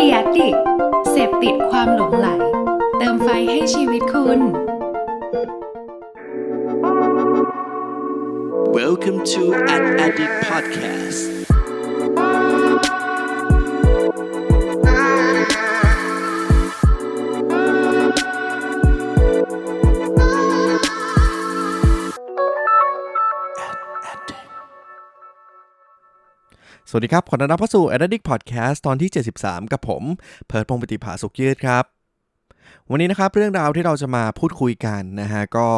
เดียดิเสพติดความหลงไหล เติมไฟให้ชีวิตคุณ Welcome to an Addict Podcast. สวัสดีครับ ขอต้อนรับเข้าสู่ Addict Podcast ตอนที่ 73 กับผม เพิร์ดพงปฏิภาสุขยืดครับ วันนี้นะครับเรื่องราวที่เราจะมาพูดคุยกันนะฮะก็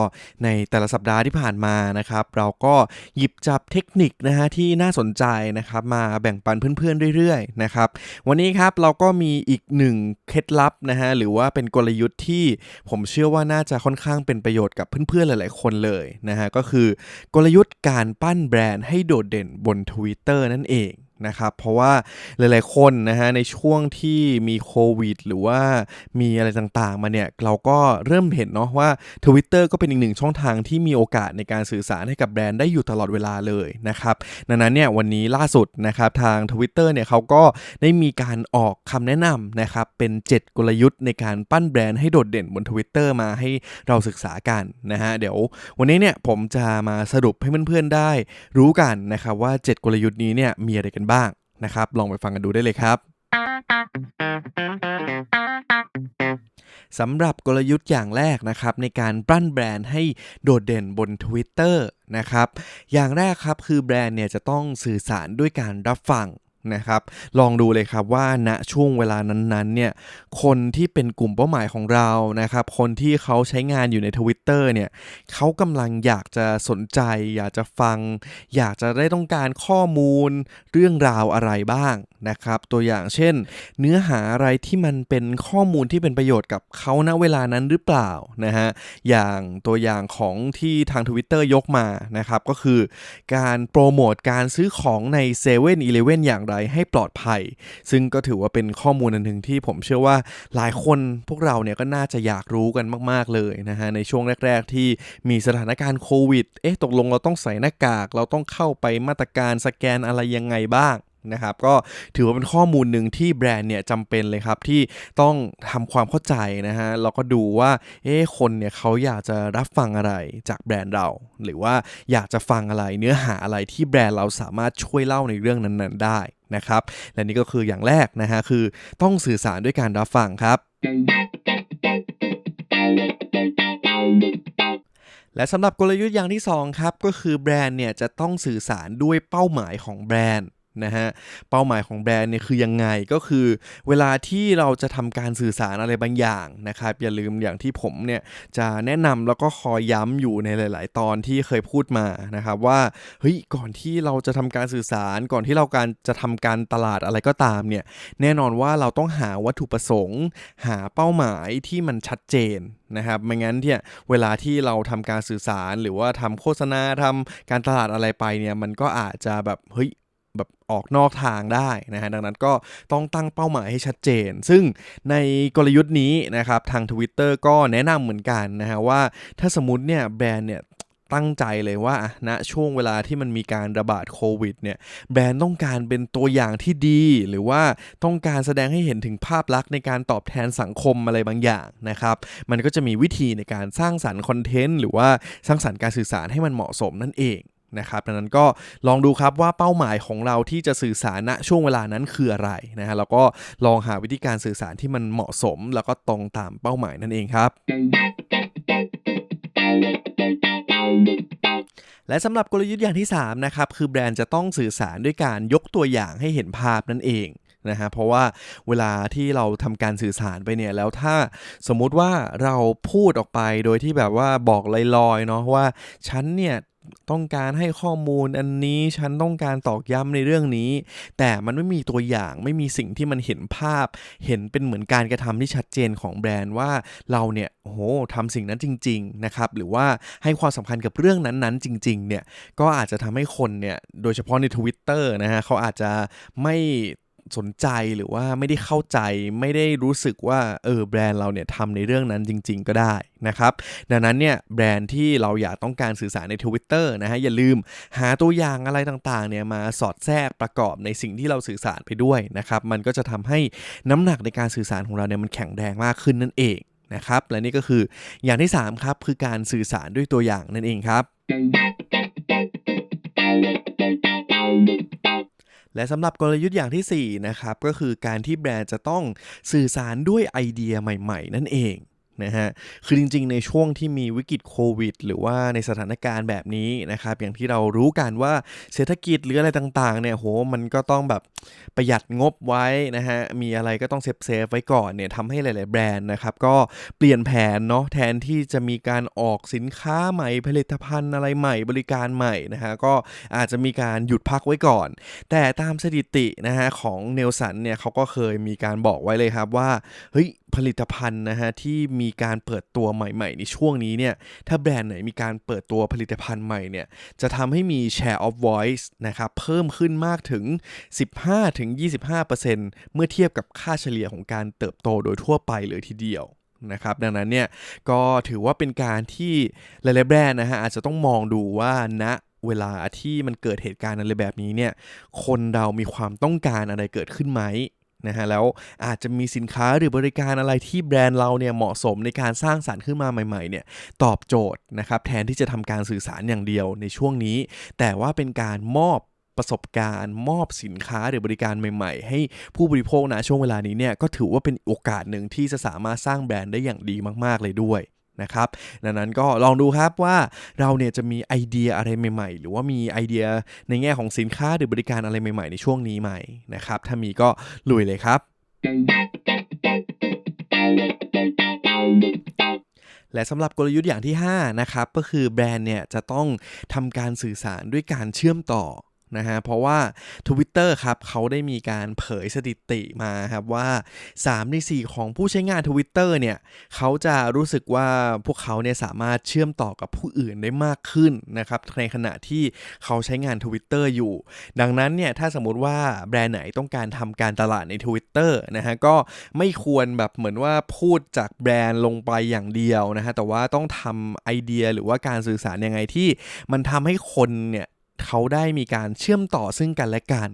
ในแต่ละสัปดาห์ที่ผ่านมานะครับ เราก็หยิบจับเทคนิคนะฮะที่น่าสนใจนะครับมาแบ่งปันเพื่อนๆเรื่อยๆนะครับวันนี้ครับเราก็มีอีกหนึ่งเคล็ดลับนะฮะหรือว่าเป็นกลยุทธ์ที่ผมเชื่อว่าน่าจะค่อนข้างเป็นประโยชน์กับเพื่อนๆหลาย ๆ คนเลยนะฮะก็คือกลยุทธ์การปั้นแบรนด์ให้โดดเด่นบน Twitter นั่นเอง นะครับเพราะว่าหลายๆคนนะฮะในช่วงที่มีโควิด หรือว่ามีอะไรต่างๆ มาเนี่ยเราก็เริ่มเห็นเนาะว่า Twitter ก็เป็นอีกหนึ่งช่องทางที่มีโอกาสในการสื่อสารให้กับแบรนด์ได้อยู่ตลอดเวลาเลยนะครับดังนั้นเนี่ยวันนี้ล่าสุดนะครับทาง Twitter เนี่ยเขาก็ได้มีการออกคำแนะนำนะครับเป็น 7 กลยุทธ์ในการปั้นแบรนด์ให้โดดเด่นบน Twitter มาให้เราศึกษากันนะฮะเดี๋ยววันนี้เนี่ยผมจะมาสรุปให้เพื่อนๆได้รู้กันนะครับว่า 7 กลยุทธ์นี้เนี่ยมีอะไรกันบ้างนะครับ ลองไปฟังกันดูได้เลยครับสำหรับกลยุทธ์อย่างแรกนะครับ ในการปั้นแบรนด์ให้โดดเด่นบน Twitter นะครับ อย่างแรกครับคือแบรนด์เนี่ยจะต้องสื่อสารด้วยการรับฟัง นะครับ ลองดูเลยครับว่าณช่วงเวลานั้นๆเนี่ยคนที่เป็นกลุ่มเป้าหมายของเรานะครับ คนที่เขาใช้งานอยู่ใน Twitter เนี่ยเขากำลังอยากจะสนใจ อยากจะฟัง อยากจะได้ต้องการข้อมูลเรื่องราวอะไรบ้างนะครับ ตัวอย่างเช่น เนื้อหาอะไรที่มันเป็นข้อมูลที่เป็นประโยชน์กับเขาณเวลานั้นหรือเปล่านะฮะอย่างตัวอย่างของที่ทาง Twitter ยกมานะครับก็คือการโปรโมทการซื้อของใน7 e เ e ่ e ออย่างไรให้ปลอดภัย ซึ่งก็ถือว่าเป็นข้อมูลอันหนึ่งที่ผมเชื่อว่าหลายคนพวกเราเนี่ยก็น่าจะอยากรู้กันมาก ๆเลยนะฮะในช่วงแรก ๆ ที่มีสถานการณ์โควิด เอ๊ะตกลงเราต้องใส่หน้ากาก เราต้องเข้าไปมาตรการสแกนอะไรยังไงบ้าง นะครับก็ถือว่าเป็นข้อมูลหนึ่งที่แบรนด์เนี่ยจำเป็นเลยครับที่ต้องทำความเข้าใจนะฮะแล้วก็ดูว่าเอ๊คนเนี่ยเขาอยากจะรับฟังอะไรจากแบรนด์เรา หรือว่าอยากจะฟังอะไรเนื้อหาอะไรที่แบรนด์เราสามารถช่วยเล่าในเรื่องนั้นๆ ได้นะครับและนี่ก็คืออย่างแรกนะฮะคือต้องสื่อสารด้วยการรับฟังครับและสำหรับกลยุทธ์อย่างที่2ครับก็คือแบรนด์เนี่ยจะต้องสื่อสารด้วยเป้าหมายของแบรนด์ นะฮะเป้าหมายของแบรนด์เนี่ยคือยังไงก็คือ เวลาที่เราจะทำการสื่อสารอะไรบางอย่างนะครับอย่าลืมอย่างที่ผมเนี่ยจะแนะนำแล้วก็คอยย้ำอยู่ในหลาย ๆ ตอนที่เคยพูดมานะครับว่าเฮ้ยก่อนที่เราจะทำการสื่อสารก่อนที่เราการจะทำการตลาดอะไรก็ตามเนี่ยแน่นอนว่าเราต้องหาวัตถุประสงค์ หาเป้าหมายที่มันชัดเจนนะครับไม่งั้นเนี่ยเวลาที่เราทำการสื่อสารหรือว่าทำโฆษณาทำการตลาดอะไรไปเนี่ยมันก็อาจจะแบบเฮ้ย แบบออกนอกทางได้นะฮะดังนั้นก็ต้องตั้งเป้าหมายให้ชัดเจน ซึ่งในกลยุทธ์นี้นะครับทาง Twitter ก็แนะนำเหมือนกันนะฮะว่าถ้าสมมติเนี่ยแบรนด์เนี่ยตั้งใจเลยว่าณนะช่วงเวลาที่มันมีการระบาดโควิดเนี่ยแบรนด์ต้องการเป็นตัวอย่างที่ดี หรือว่าต้องการแสดงให้เห็นถึงภาพลักษณ์ในการตอบแทนสังคมอะไรบางอย่างนะครับ มันก็จะมีวิธีในการสร้างสรรค์คอนเทนต์หรือว่าสร้างสรรค์การสื่อสารให้มันเหมาะสมนั่นเอง นะครับดังนั้นก็ลองดูครับว่าเป้าหมายของเราที่จะสื่อสารณช่วงเวลานั้นคืออะไรนะฮะแล้วก็ลองหาวิธีการสื่อสารที่มันเหมาะสม แล้วก็ตรงตามเป้าหมายนั่นเองครับและสำหรับกลยุทธ์อย่างที่3นะครับคือแบรนด์จะต้องสื่อสารด้วยการยกตัวอย่างให้เห็นภาพนั่นเองนะฮะเพราะว่าเวลาที่เราทำการสื่อสารไปเนี่ยแล้วถ้าสมมุติว่าเราพูดออกไปโดยที่แบบว่าบอกลอยๆเนาะว่าฉันเนี่ย ต้องการให้ข้อมูลอันนี้ฉันต้องการตอกย้ำในเรื่องนี้ แต่มันไม่มีตัวอย่างไม่มีสิ่งที่มันเห็นภาพ เห็นเป็นเหมือนการกระทำที่ชัดเจนของแบรนด์ว่าเราเนี่ยโอ้โหทำสิ่งนั้นจริง ๆ นะครับ หรือว่าให้ความสำคัญกับเรื่องนั้นๆ จริง ๆ เนี่ยก็อาจจะทำให้คนเนี่ยโดยเฉพาะใน Twitter นะฮะเขาอาจจะไม่ สนใจหรือว่าไม่ได้เข้าใจไม่ได้รู้สึกว่าเออแบรนด์เราเนี่ยทำในเรื่องนั้นจริง ๆ ก็ได้นะครับดังนั้นเนี่ยแบรนด์ที่เราอยากต้องการสื่อสารใน Twitter นะฮะอย่าลืมหาตัวอย่างอะไรต่างๆเนี่ยมาสอดแทรกประกอบในสิ่งที่เราสื่อสารไปด้วยนะครับมันก็จะทำให้น้ำหนักในการสื่อสารของเราเนี่ยมันแข็งแรงมากขึ้นนั่นเองนะครับและนี่ก็คืออย่างที่3ครับคือการสื่อสารด้วยตัวอย่างนั่นเองครับ และสำหรับกลยุทธ์อย่างทีสี่4นะครับก็คือการที่แบรนด์จะต้องสื่อสารด้วยไอเดียใหม่ ๆ นั่นเอง นะฮะ คือจริงๆ ในช่วงที่มีวิกฤตโควิด หรือว่าในสถานการณ์แบบนี้นะครับ อย่างที่เรารู้กันว่าเศรษฐกิจหรืออะไรต่างๆ เนี่ยโหมันก็ต้องแบบประหยัดงบไว้นะฮะ มีอะไรก็ต้องเซฟเซฟไว้ก่อนเนี่ยทำให้หลาย ๆ แบรนด์นะครับ ก็เปลี่ยนแผนเนาะแทนที่จะมีการออกสินค้าใหม่ผลิตภัณฑ์อะไรใหม่บริการใหม่นะฮะก็อาจจะมีการหยุดพักไว้ก่อน แต่ตามสถิตินะฮะของเนลสันเนี่ยเขาก็เคยมีการบอกไว้เลยครับว่าเฮ้ย ผลิตภัณฑ์นะฮะที่มีการเปิดตัวใหม่ ๆ ในช่วงนี้เนี่ยถ้าแบรนด์ไหนมีการเปิดตัวผลิตภัณฑ์ใหม่เนี่ยจะทำให้มี share of voice นะครับเพิ่มขึ้นมากถึง 15-25%เมื่อเทียบกับค่าเฉลี่ยของการเติบโตโดยทั่วไปเลยทีเดียวนะครับดังนั้นเนี่ยก็ถือว่าเป็นการที่หลายๆแบรนด์นะฮะอาจจะต้องมองดูว่าณนะเวลาที่มันเกิดเหตุการณ์อะไรแบบนี้เนี่ยคนเรามีความต้องการอะไรเกิดขึ้นไหม นะฮะแล้วอาจจะมีสินค้าหรือบริการอะไรที่แบรนด์เราเนี่ยเหมาะสมในการสร้างสารรค์ขึ้นมาใหม่ๆเนี่ยตอบโจทย์นะครับแทนที่จะทำการสื่อสารอย่างเดียวในช่วงนี้ แต่ว่าเป็นการมอบประสบการณ์มอบสินค้าหรือบริการใหม่ๆ ให้ผู้บริโภคนะช่วงเวลานี้เนี่ยก็ถือว่าเป็นโอกาสหนึ่งที่จะสามารถสร้างแบรนด์ได้อย่างดีมากๆเลยด้วย นะครับ ดังนั้นก็ลองดูครับว่าเราเนี่ยจะมีไอเดียอะไรใหม่ ๆ หรือว่ามีไอเดียในแง่ของสินค้าหรือบริการอะไรใหม่ ๆ ในช่วงนี้ไหมนะครับ ถ้ามีก็ลุยเลยครับ และสำหรับกลยุทธ์อย่างที่ 5 นะครับ ก็คือแบรนด์เนี่ยจะต้องทำการสื่อสารด้วยการเชื่อมต่อ นะฮะ เพราะว่า Twitter ครับเขาได้มีการเผยสถิติมาครับว่า 3 ใน 4 ของผู้ใช้งาน Twitter เนี่ยเขาจะรู้สึกว่าพวกเขาเนี่ยสามารถเชื่อมต่อกับผู้อื่นได้มากขึ้นนะครับในขณะที่เขาใช้งาน Twitter อยู่ ดังนั้นเนี่ยถ้าสมมติว่าแบรนด์ไหนต้องการทำการตลาดใน Twitter นะฮะก็ไม่ควรแบบเหมือนว่าพูดจากแบรนด์ลงไปอย่างเดียวนะฮะแต่ว่าต้องทำไอเดียหรือว่าการสื่อสารยังไงที่มันทำให้คนเนี่ย เขาได้มีการเชื่อมต่อซึ่งกันและกัน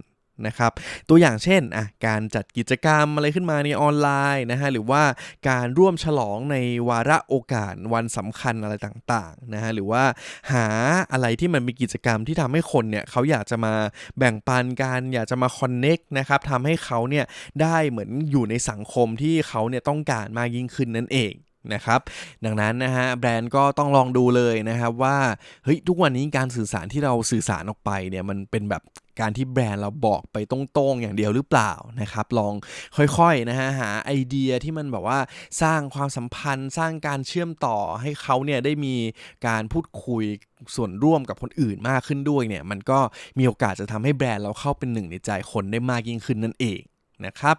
นะครับตัวอย่างเช่นอะการจัดกิจกรรมอะไรขึ้นมาในออนไลน์นะฮะหรือว่าการร่วมฉลองในวาระโอกาสวันสำคัญอะไรต่างๆนะฮะหรือว่าหาอะไรที่มันมีกิจกรรมที่ทำให้คนเนี่ยเขาอยากจะมาแบ่งปันกันอยากจะมาคอนเน็กนะครับทำให้เขาเนี่ยได้เหมือนอยู่ในสังคมที่เขาเนี่ยต้องการมากยิ่งขึ้นนั่นเอง นะครับ ดังนั้นนะฮะแบรนด์ก็ต้องลองดูเลยนะครับว่าเฮ้ยทุกวันนี้การสื่อสารที่เราสื่อสารออกไปเนี่ยมันเป็นแบบการที่แบรนด์เราบอกไปตรงๆ อย่างเดียวหรือเปล่านะครับ ลองค่อยๆนะฮะหาไอเดียที่มันแบบว่าสร้างความสัมพันธ์ สร้างการเชื่อมต่อให้เขาเนี่ยได้มีการพูดคุยส่วนร่วมกับคนอื่นมากขึ้นด้วยเนี่ยมันก็มีโอกาสจะทำให้แบรนด์เราเข้าเป็นหนึ่งในใจคนได้มากยิ่งขึ้นนั่นเองนะครับ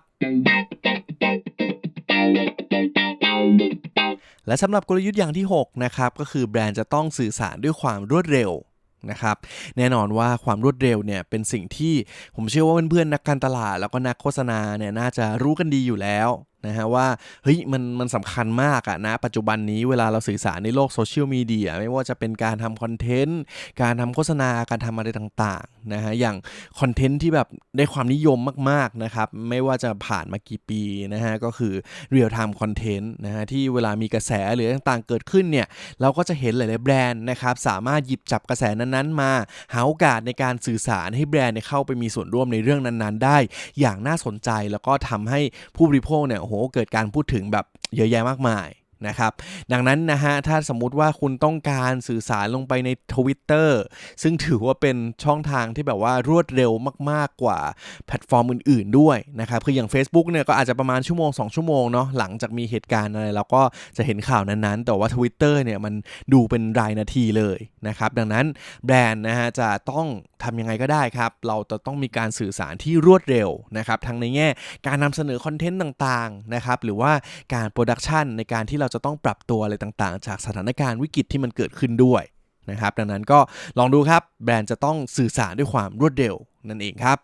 และสำหรับกลยุทธ์อย่างที่ 6 นะครับ ก็คือแบรนด์จะต้องสื่อสารด้วยความรวดเร็วนะครับแน่นอนว่าความรวดเร็วเนี่ยเป็นสิ่งที่ผมเชื่อว่าเพื่อนๆนักการตลาดแล้วก็นักโฆษณาเนี่ยน่าจะรู้กันดีอยู่แล้ว นะฮะว่าเฮ้ยมันมันสำคัญมากอะนะ ปัจจุบันนี้เวลาเราสื่อสารในโลกโซเชียลมีเดียไม่ว่าจะเป็นการทำคอนเทนต์การทำโฆษณาการทำอะไรต่างๆนะฮะอย่างคอนเทนต์ที่แบบได้ความนิยมมากๆนะครับไม่ว่าจะผ่านมากี่ปีนะฮะก็คือ Real Time Content นะฮะที่เวลามีกระแสหรือต่างๆเกิดขึ้นเนี่ยเราก็จะเห็นหลายๆแบรนด์นะครับสามารถหยิบจับกระแสนั้นๆ มาหาโอกาสในการสื่อสารให้แบรนด์เข้าไปมีส่วนร่วมในเรื่องนั้นๆ ได้ อย่างน่าสนใจแล้วก็ทำให้ผู้บริโภคเนี่ยโอ้โหเกิดการพูดถึงแบบเยอะแยะมากมาย นะครับ ดังนั้นนะฮะ ถ้าสมมุติว่าคุณต้องการสื่อสารลงไปใน Twitter ซึ่งถือว่าเป็นช่องทางที่แบบว่ารวดเร็วมากๆกว่าแพลตฟอร์มอื่นๆด้วยนะครับ คืออย่าง Facebook เนี่ยก็อาจจะประมาณชั่วโมง 2 ชั่วโมงเนาะหลังจากมีเหตุการณ์อะไรเราก็จะเห็นข่าวนั้นๆ แต่ว่า Twitter เนี่ยมันดูเป็นรายนาทีเลยนะครับ ดังนั้นแบรนด์นะฮะจะต้องทำยังไงก็ได้ครับ เราจะต้องมีการสื่อสารที่รวดเร็วนะครับทั้งในแง่การนำเสนอคอนเทนต์ต่างๆนะครับหรือว่าการโปรดักชันในการที่เราจะต้องปรับตัวอะไรต่างๆ จากสถานการณ์วิกฤตที่มันเกิดขึ้นด้วยนะครับ ดังนั้นก็ลองดูครับ แบรนด์จะต้องสื่อสารด้วยความรวดเร็วนั่นเองครับ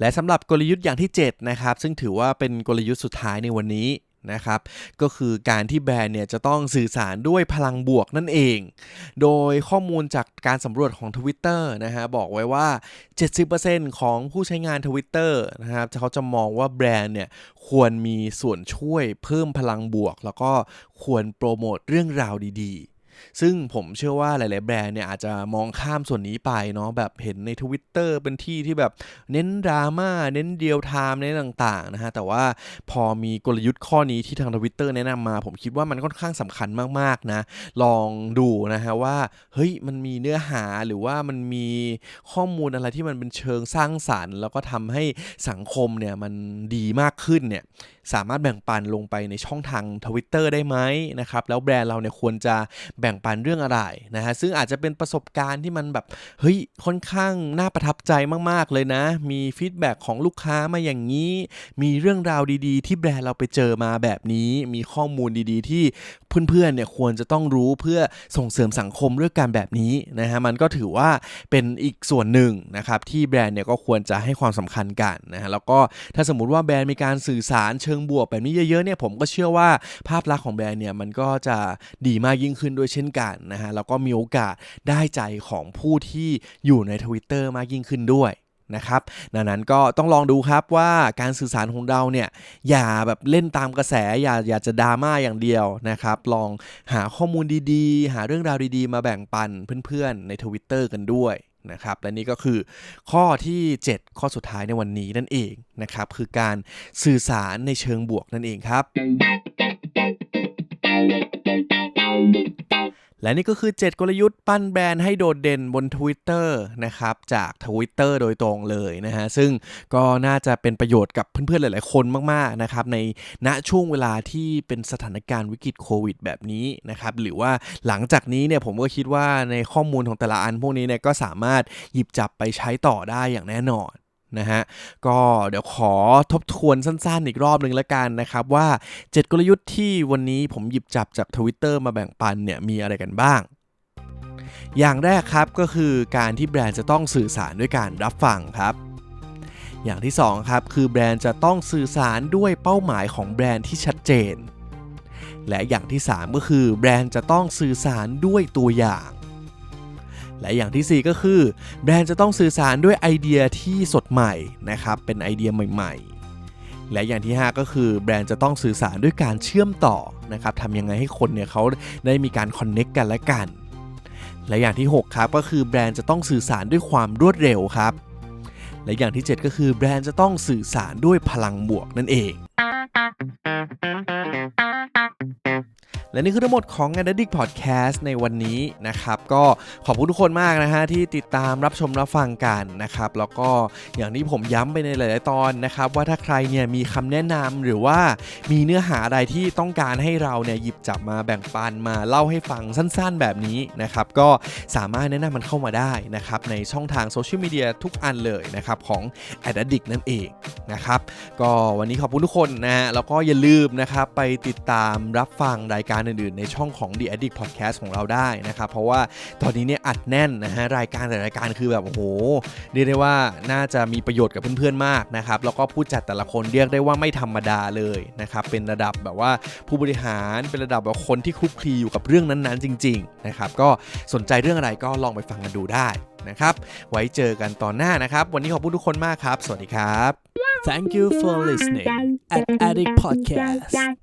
และสำหรับกลยุทธ์อย่างที่ 7 นะครับ ซึ่งถือว่าเป็นกลยุทธ์สุดท้ายในวันนี้ นะครับ ก็คือการที่แบรนด์เนี่ยจะต้องสื่อสารด้วยพลังบวกนั่นเอง โดยข้อมูลจากการสำรวจของ Twitter นะฮะบอกไว้ว่า 70%ของผู้ใช้งาน Twitter นะครับเขาจะมองว่าแบรนด์เนี่ยควรมีส่วนช่วยเพิ่มพลังบวก แล้วก็ควรโปรโมทเรื่องราวดีๆ ซึ่งผมเชื่อว่าหลาย ๆ แบรนด์เนี่ยอาจจะมองข้ามส่วนนี้ไปเนาะแบบเห็นใน Twitter เป็นที่ที่แบบเน้นดราม่าเน้นเดียวไทม์เน้นต่าง ๆ นะฮะ แต่ว่าพอมีกลยุทธ์ข้อนี้ที่ทาง Twitter แนะนำมา ผมคิดว่ามันค่อนข้างสำคัญมาก ๆ นะ ลองดูนะฮะว่า เฮ้ยมันมีเนื้อหาหรือว่ามันมีข้อมูลอะไรที่มันเป็นเชิงสร้างสรรค์ แล้วก็ทำให้สังคมเนี่ยมันดีมากขึ้นเนี่ย สามารถแบ่งปันลงไปในช่องทาง Twitter ได้ไหมนะครับแล้วแบรนด์เราเนี่ยควรจะแบ่งปันเรื่องอะไรนะฮะซึ่งอาจจะเป็นประสบการณ์ที่มันแบบเฮ้ยค่อนข้างน่าประทับใจมาก ๆ เลยนะ มีฟีดแบ็กของลูกค้ามาอย่างนี้ มีเรื่องราวดีๆ ที่แบรนด์เราไปเจอมาแบบนี้ มีข้อมูลดีๆ ที่เพื่อนๆเนี่ยควรจะต้องรู้เพื่อส่งเสริมสังคมเรื่องการแบบนี้นะฮะมันก็ถือว่าเป็นอีกส่วนหนึ่งนะครับที่แบรนด์เนี่ยก็ควรจะให้ความสำคัญกันนะฮะแล้วก็ถ้าสมมุติว่าแบรนด์มีการสื่อสารเชิงบวกแบบนี้เยอะๆเนี่ยผมก็เชื่อว่าภาพลักษณ์ของแบรนด์เนี่ยมันก็จะดีมากยิ่งขึ้นด้วยเช่นกันนะฮะแล้วก็มีโอกาสได้ใจของผู้ที่อยู่ใน Twitter มากยิ่งขึ้นด้วยนะครับดังนั้นก็ต้องลองดูครับว่าการสื่อสารของเราเนี่ยอย่าแบบเล่นตามกระแสอย่าอย่าจะดราม่าอย่างเดียวนะครับ ลองหาข้อมูลดีๆ หาเรื่องราวดีๆ มาแบ่งปันเพื่อนๆใน Twitter กันด้วย นะครับและนี่ก็คือข้อที่ 7 ข้อสุดท้ายในวันนี้นั่นเองนะครับคือการสื่อสารในเชิงบวกนั่นเองครับ และนี่ก็คือ 7 กลยุทธ์ปั้นแบรนด์ให้โดดเด่นบน Twitter นะครับจาก Twitter โดยตรงเลยนะฮะซึ่งก็น่าจะเป็นประโยชน์กับเพื่อนๆ หลายๆ คนมากๆนะครับในณช่วงเวลาที่เป็นสถานการณ์วิกฤตโควิดแบบนี้นะครับหรือว่าหลังจากนี้เนี่ยผมก็คิดว่าในข้อมูลของแต่ละอันพวกนี้เนี่ยก็สามารถหยิบจับไปใช้ต่อได้อย่างแน่นอน นะฮะก็เดี๋ยวขอทบทวนสั้นๆ อีกรอบหนึ่งแล้วกันนะครับว่า 7 กลยุทธ์ที่วันนี้ผมหยิบจับจาก Twitter มาแบ่งปันเนี่ยมีอะไรกันบ้างอย่างแรกครับก็คือการที่แบรนด์จะต้องสื่อสารด้วยการรับฟังครับ อย่างที่2ครับคือแบรนด์จะต้องสื่อสารด้วยเป้าหมายของแบรนด์ที่ชัดเจน และอย่างที่ 3 ก็คือแบรนด์จะต้องสื่อสารด้วยตัวอย่าง และอย่างทีสี่ 4 ก็คือ แบรนด์จะต้องสื่อสารด้วยไอเดียที่สดใหม่นะครับเป็นไอเดียใหม่ ๆ และอย่างที่ 5 ก็คือแบรนด์จะต้องสื่อสารด้วยการเชื่อมต่อนะครับทำยังไงให้คนเนี่ยเขาได้มีการคอนเน็กกันและกัน และอย่างที่ 6 ครับก็คือแบรนด์จะต้องสื่อสารด้วยความรวดเร็วครับ และอย่างที่ 7 ก็คือแบรนด์จะต้องสื่อสารด้วยพลังบวกนั่นเอง และนี่คือทั้งหมดของ a d d i c t Podcast ในวันนี้นะครับ ก็ขอบคุณทุกคนมากนะฮะที่ติดตามรับชมรับฟังกันนะครับ แล้วก็อย่างที่ผมย้ำไปในหลาย ๆ ตอนนะครับ ว่าถ้าใครเนี่ยมีคำแนะนำหรือว่ามีเนื้อหาอะไรที่ต้องการให้เราเนี่ยหยิบจับมาแบ่งปันมาเล่าให้ฟังสั้น ๆ แบบนี้นะครับ ก็สามารถแนะนำมันเข้ามาได้นะครับ ในช่องทางโซเชียลมีเดียทุกอันเลยนะครับของ a d d i c t นั่นเองนะครับ ก็วันนี้ขอบคุณทุกคนนะฮะแล้วก็อย่าลืมนะครับไปติดตามรับฟังรายการอื่นๆ ในช่องของ The Addict Podcast ของเราได้นะครับ เพราะว่าตอนนี้เนี่ยอัดแน่นนะฮะรายการแต่รายการคือแบบโอ้โหเรียกได้ว่าน่าจะมีประโยชน์กับเพื่อนๆมากนะครับแล้วก็ผู้จัดแต่ละคนเรียกได้ว่าไม่ธรรมดาเลยนะครับเป็นระดับแบบว่าผู้บริหารเป็นระดับแบบคนที่คลุกคลีอยู่กับเรื่องนั้นๆ จริงๆนะครับก็สนใจเรื่องอะไรก็ลองไปฟังกันดูได้นะครับไว้เจอกันตอนหน้านะครับ วันนี้ขอบคุณทุกคนมากครับ สวัสดีครับ Thank you for listening at Addict Podcast